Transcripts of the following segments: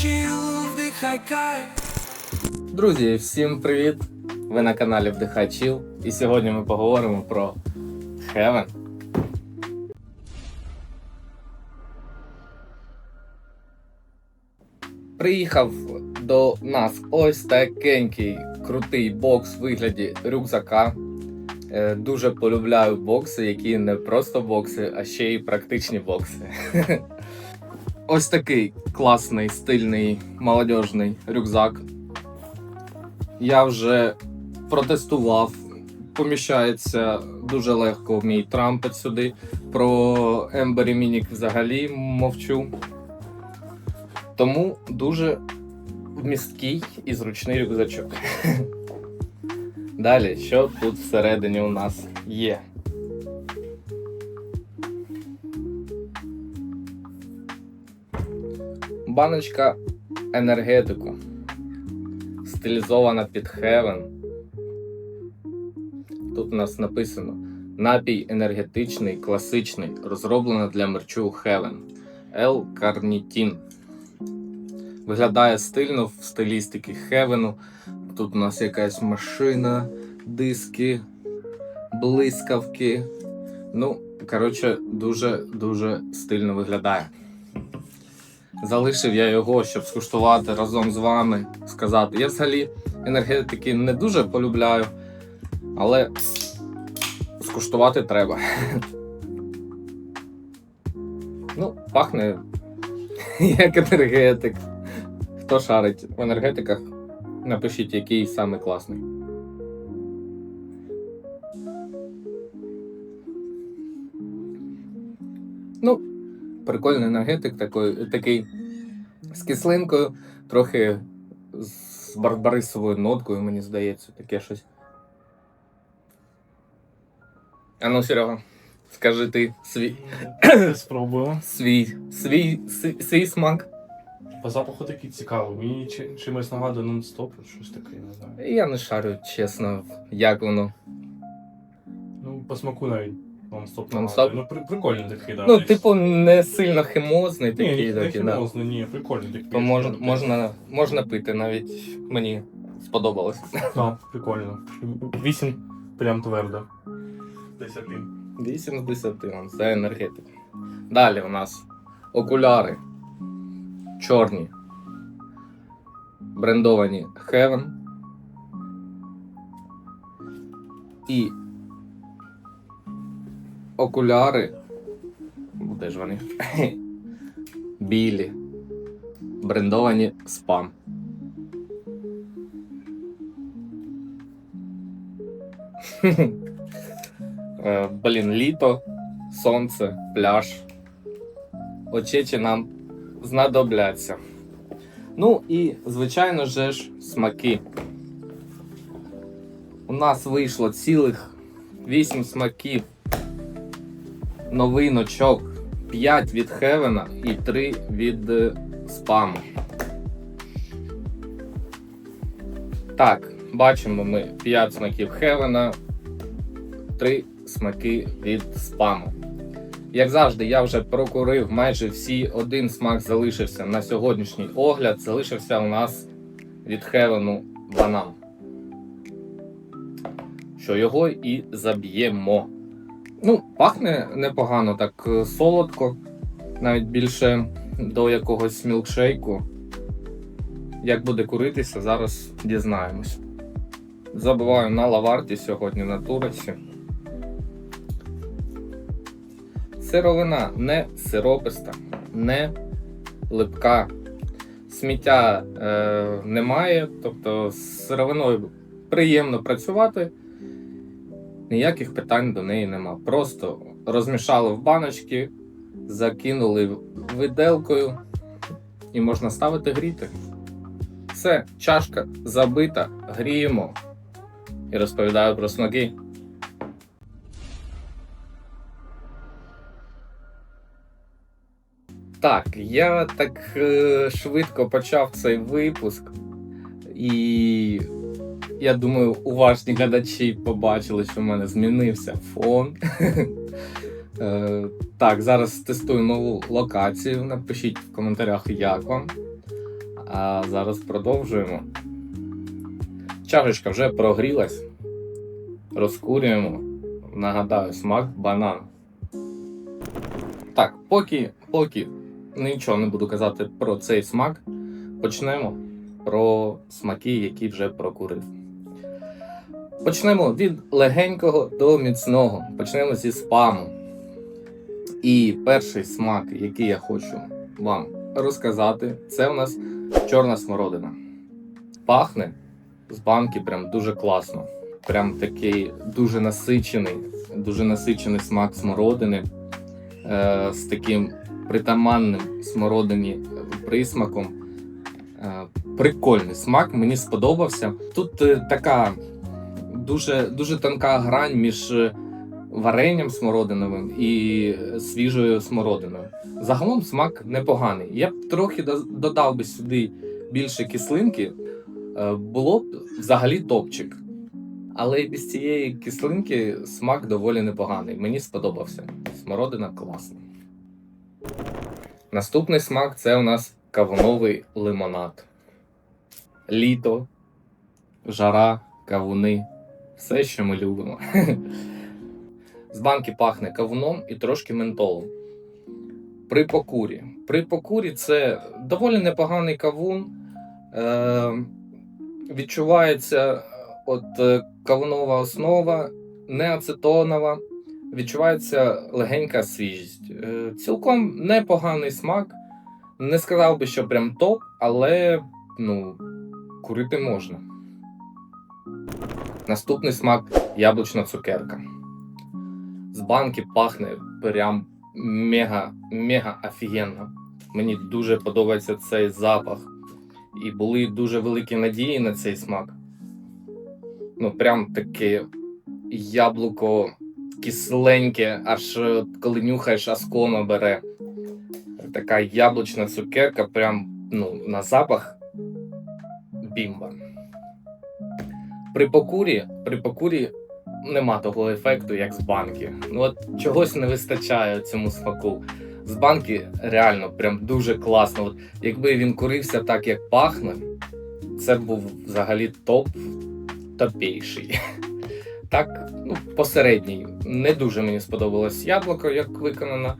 chill, вдихай кайф. Друзі, всім привіт! Ви на каналі Вдихай Чіл. І сьогодні ми поговоримо про Heaven. Приїхав до нас ось такенький крутий бокс в вигляді рюкзака. Е, Дуже полюбляю бокси, які не просто бокси, а ще й практичні бокси. Ось такий класний, стильний, молодіжний рюкзак. Я вже протестував. Поміщається дуже легко в мій трампет сюди. Про Ембері Мінік взагалі мовчу. Тому дуже вмісткий і зручний рюкзачок. Далі, що тут всередині у нас є? Баночка енергетику стилізована під Heaven. Тут у нас написано напій енергетичний, класичний, розроблено для мерчу Heaven. L Carnitin. Виглядає стильно в стилістики Heaven. Тут у нас якась машина, диски, блискавки. Ну, коротше, дуже-дуже стильно виглядає. Залишив я його, щоб скуштувати разом з вами, сказати. Я взагалі енергетики не дуже полюбляю, але скуштувати треба. Ну, пахне як енергетик. Хто шарить в енергетиках, напишіть, який саме класний. Прикольний енергетик, такий, такий з кислинкою, трохи з барбарисовою ноткою, мені здається, таке щось. А ну, Серега, скажи ти свій, Спробую. свій, свій, свій, свій смак. По запаху такий цікавий. Мені чи- чимось нагадує нон-стоп, щось таке, не знаю. Я не шарю, чесно, як воно. Ну, по смаку навіть нон-стоп. Нон-стоп? Ну, при, прикольний такий, да. Ну, десь. типу, не сильно химозний ні, такий, ні, не такий, да. хімозний, ні, прикольний такий. То можна, можна, можна пити, навіть мені сподобалось. Так, прикольно. Вісім прям твердо. Десяти. 8 з 10, ну, це енергетика. Далі у нас окуляри чорні. Брендовані Heaven. І окуляри. Де ж вони? Білі. Брендовані спам. Е, Блін, літо, сонце, пляж. Очечі нам знадобляться. Ну і, звичайно же ж, смаки. У нас вийшло цілих 8 смаків новиночок, 5 від Хевена і 3 від е, спаму. Так, бачимо ми 5 смаків Хевена, 3 смаки від спаму. Як завжди, я вже прокурив майже всі. Один смак залишився на сьогоднішній огляд. Залишився у нас від Хевену банан. Що його і заб'ємо. Ну, пахне непогано, так е, солодко, навіть більше до якогось мілкшейку. Як буде куритися, зараз дізнаємось. Забуваю на лаварті сьогодні на туресі. Сировина не сирописта, не липка. Сміття е, немає, тобто з сировиною приємно працювати. Ніяких питань до неї нема. Просто розмішали в баночки, закинули виделкою і можна ставити гріти. Все, чашка забита, гріємо і розповідаю про смаки. Так, я так е, швидко почав цей випуск, і я думаю, уважні глядачі побачили, що в мене змінився фон. Е, Так, зараз тестую нову локацію. Напишіть в коментарях, як вам. А зараз продовжуємо. Чашечка вже прогрілась. Розкурюємо. Нагадаю, смак банан. Так, поки, поки нічого не буду казати про цей смак, почнемо про смаки, які вже прокурив. Почнемо від легенького до міцного. Почнемо зі спаму. І перший смак, який я хочу вам розказати, це у нас чорна смородина. Пахне з банки прям дуже класно. Прям такий дуже насичений, дуже насичений смак смородини е, з таким притаманним смородині присмаком. Е, прикольний смак, мені сподобався. Тут е, така дуже, дуже тонка грань між е, варенням смородиновим і свіжою смородиною. Загалом смак непоганий. Я б трохи додав би сюди більше кислинки, е, було б взагалі топчик. Але і без цієї кислинки смак доволі непоганий. Мені сподобався. Смородина класна. Наступний смак це у нас кавуновий лимонад. Літо, жара, кавуни. Все, що ми любимо. З банки пахне кавуном і трошки ментолом. При покурі. При покурі це доволі непоганий кавун. Е, відчувається от е, кавунова основа, не ацетонова. Відчувається легенька свіжість. Е, цілком непоганий смак. Не сказав би, що прям топ, але ну, курити можна. Наступний смак яблучна цукерка. З банки пахне прям мега, мега офігенно. Мені дуже подобається цей запах. І були дуже великі надії на цей смак. Ну, прям таке яблуко кисленьке, аж коли нюхаєш, аскома бере. Така яблучна цукерка, прям ну, на запах бімба. При покурі, при покурі нема того ефекту, як з банки. Ну от чогось не вистачає цьому смаку. З банки реально прям дуже класно. От, якби він курився так, як пахне, це був взагалі топ топейший. Так, ну, посередній. Не дуже мені сподобалось яблуко, як виконано.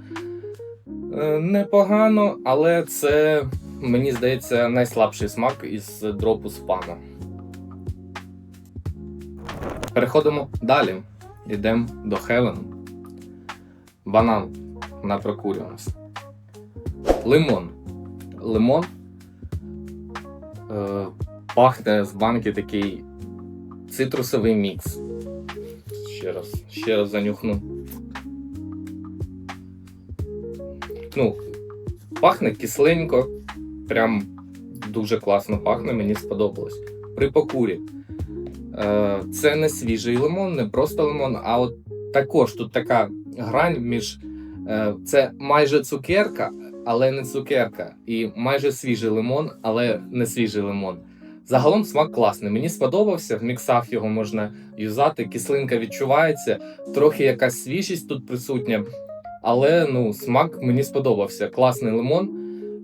Е, Непогано, але це, мені здається, найслабший смак із дропу спана. Переходимо далі. Йдемо до Хевену. Банан на прокурюваності. Лимон. Лимон е, пахне з банки такий цитрусовий мікс. Ще раз, ще раз занюхну. Ну, пахне кисленько, прям дуже класно пахне, мені сподобалось. При покурі. Е, це не свіжий лимон, не просто лимон, а от також тут така грань між. Е, це майже цукерка, але не цукерка. І майже свіжий лимон, але не свіжий лимон. Загалом смак класний. Мені сподобався, в міксах його можна юзати, кислинка відчувається, трохи якась свіжість тут присутня. Але ну, смак мені сподобався. Класний лимон.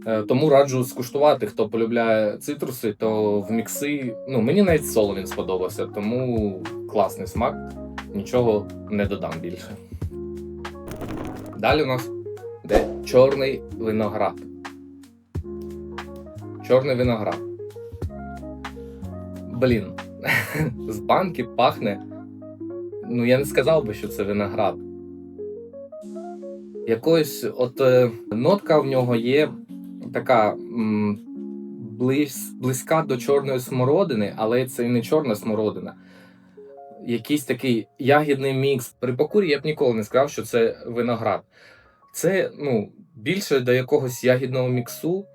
Е, Тому раджу скуштувати, хто полюбляє цитруси, то в мікси. Ну, мені навіть соло він сподобався, тому класний смак. Нічого не додам більше. Далі у нас йде чорний виноград. Чорний виноград. Блін, з банки пахне. Ну, я не сказав би, що це виноград. Якось от е, нотка в нього є така близь, близька до чорної смородини, але це і не чорна смородина. Якийсь такий ягідний мікс. При покурі я б ніколи не сказав, що це виноград. Це ну, більше до якогось ягідного міксу.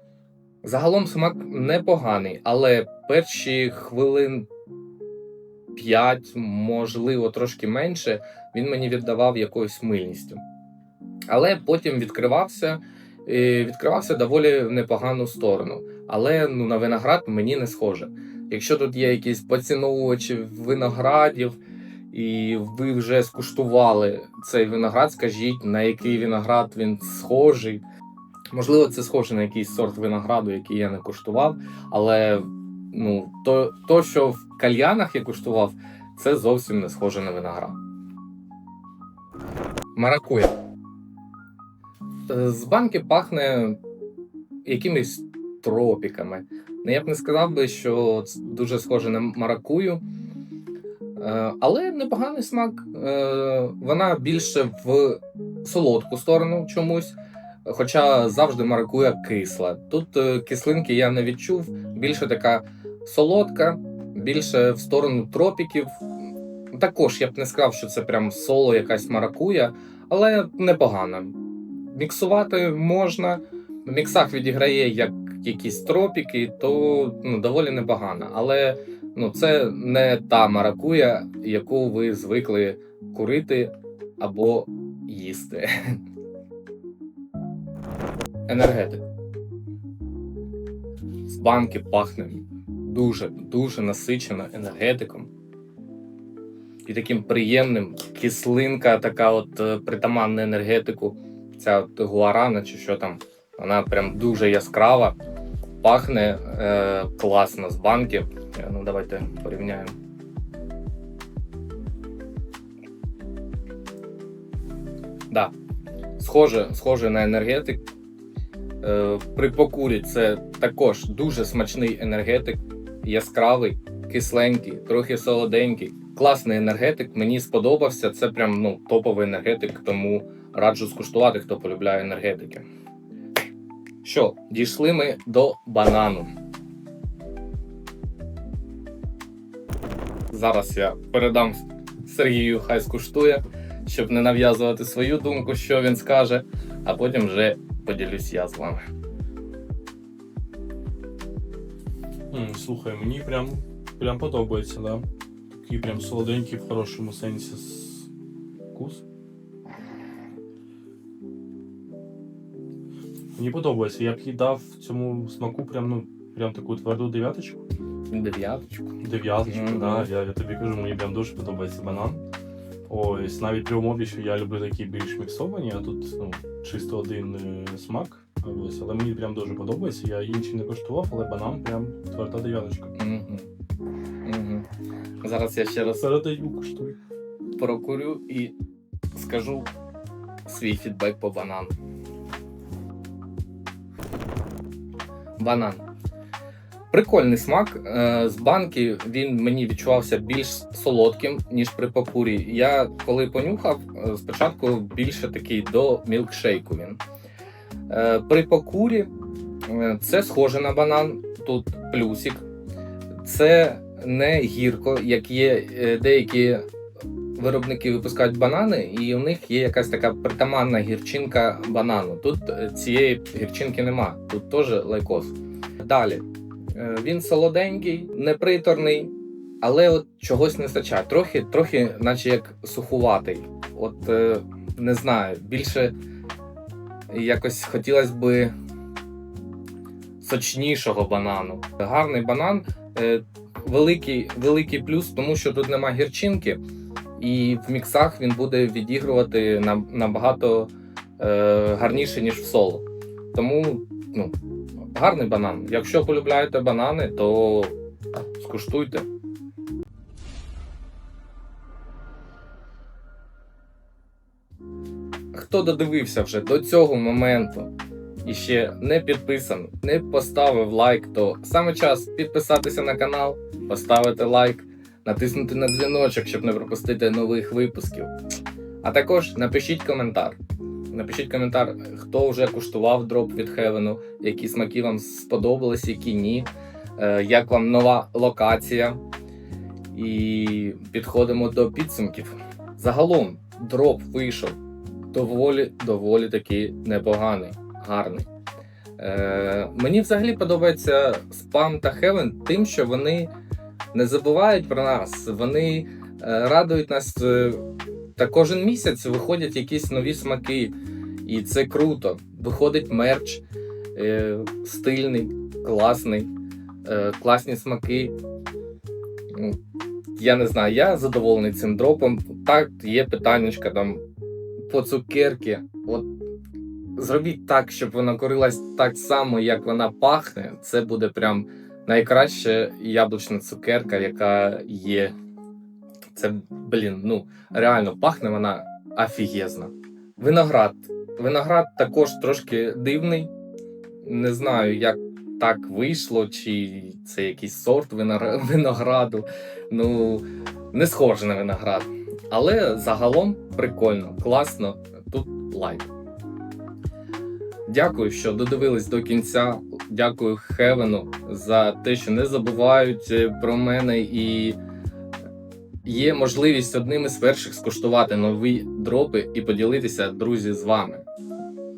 Загалом смак непоганий, але перші хвилин 5, можливо, трошки менше, він мені віддавав якоюсь мильністю. Але потім відкривався, відкривався доволі непогану сторону. Але ну, на виноград мені не схоже. Якщо тут є якісь поціновувачі виноградів, і ви вже скуштували цей виноград, скажіть, на який виноград він схожий. Можливо, це схоже на якийсь сорт винограду, який я не куштував, але ну, то, то, що в кальянах я куштував, це зовсім не схоже на виноград. Маракуя. Е, З банки пахне якимись тропіками. Ну, Я б не сказав би, що дуже схоже на маракую. Е, Але непоганий смак. Е, Вона більше в солодку сторону чомусь. Хоча завжди маракуя кисла. Тут кислинки я не відчув, більше така солодка, більше в сторону тропіків. Також я б не сказав, що це прям соло якась маракуя, але непогано. Міксувати можна. В міксах відіграє як якісь тропіки, то ну, доволі непогано. Але ну, це не та маракуя, яку ви звикли курити або їсти. Енергетик. З банки пахне дуже, дуже насичено енергетиком. І таким приємним кислинка, така от е, притаманна енергетику. Ця от гуарана чи що там. Вона прям дуже яскрава, пахне е, класно з банки. Е, Ну, давайте порівняємо. Да, схоже, схоже на енергетик. Е, при покурі це також дуже смачний енергетик, яскравий, кисленький, трохи солоденький. Класний енергетик, мені сподобався. Це прям ну, топовий енергетик, тому раджу скуштувати, хто полюбляє енергетики. Що, дійшли ми до банану. Зараз я передам Сергію, хай скуштує, щоб не нав'язувати свою думку, що він скаже, а потім вже поділюсь я з вами. Слухай, мені прям, прям подобається, да. Такий прям солоденький в хорошому сенсі вкус. Мені подобається. Я б їй дав цьому смаку прям, ну, прям таку тверду дев'яточку. Дев'яточку. Дев'яточку, Мгм. да. Я, я тобі кажу, мені прям дуже подобається банан. Ось, навіть при умові, що я люблю такі більш міксовані, а тут ну, чисто один е, смак. Ось, але мені прям дуже подобається. Я інші не коштував, але банан прям тверда дев'яточка. Угу. Угу. Зараз я ще раз Передаю коштуй. прокурю і скажу свій фідбек по банану. Банан. Прикольний смак. Е, З банки він мені відчувався більш солодким, ніж при покурі. Я коли понюхав, е, спочатку більше такий до мілкшейку він. Е, При покурі це схоже на банан, тут плюсик. Це не гірко, як є деякі виробники випускають банани, і у них є якась така притаманна гірчинка банану. Тут е, цієї гірчинки нема, тут теж лайкос. Далі. Е, Він солоденький, неприторний, але от чогось не вистачає. Трохи, трохи, наче як сухуватий. От е, не знаю, більше якось хотілося би сочнішого банану. Гарний банан. Великий, великий плюс, тому що тут нема гірчинки, і в міксах він буде відігрувати набагато е, гарніше, ніж в соло. Тому ну, гарний банан. Якщо полюбляєте банани, то скуштуйте. Хто додивився вже до цього моменту і ще не підписаний, не поставив лайк, то саме час підписатися на канал, поставити лайк, натиснути на дзвіночок, щоб не пропустити нових випусків. А також напишіть коментар. Напишіть коментар, хто вже куштував дроп від Хевену, які смаки вам сподобались, які ні, е, як вам нова локація. І підходимо до підсумків. Загалом дроп вийшов доволі доволі таки непоганий, гарний. Е, мені взагалі подобається Spam та Heaven тим, що вони не забувають про нас, вони е, радують нас. Е, та кожен місяць виходять якісь нові смаки, і це круто. Виходить мерч е, стильний, класний, класні смаки. Ну, Я не знаю, я задоволений цим дропом. Так, є питаннячка там по цукерки. От зробіть так, щоб вона курилась так само, як вона пахне. Це буде прям найкраща яблучна цукерка, яка є. Це, блін, ну реально пахне вона офігезно. Виноград. Виноград також трошки дивний. Не знаю, як так вийшло, чи це якийсь сорт винограду. Ну, не схоже на виноград. Але загалом прикольно, класно. Тут лайк. Дякую, що додивились до кінця. Дякую Хевену за те, що не забувають е, про мене і є можливість одним із перших скуштувати нові дропи і поділитися, друзі, з вами.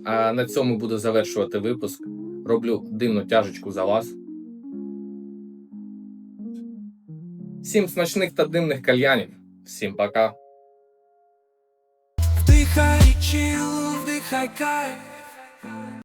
А на цьому буду завершувати випуск. Роблю дивну тяжечку за вас. Всім смачних та дивних кальянів. Всім пока. Вдихай чил, вдихай кайф